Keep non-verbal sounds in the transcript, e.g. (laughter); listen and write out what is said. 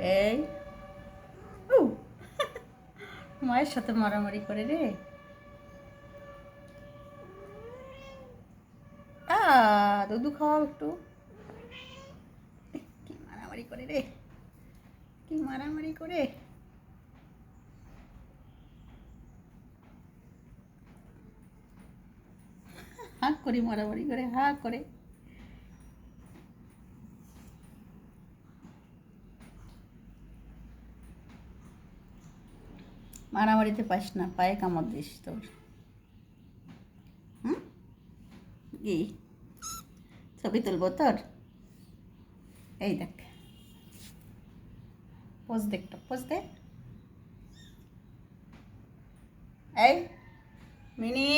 এই। (laughs) মায়ের সাথে মারামারি করে রে। দুধু খাওয়াও একটু। কি মারামারি করে রে। কি মারামারি করে। হাঁক করি মারামারি করে হাঁক করে। মারামারিতে পাস না, পায়ে কামড় দিস তোর। হুম? কি? ছবি তুলবো তোর? এই দেখ। পোজ দেখ পোস পোজ দে। এই, মিনি।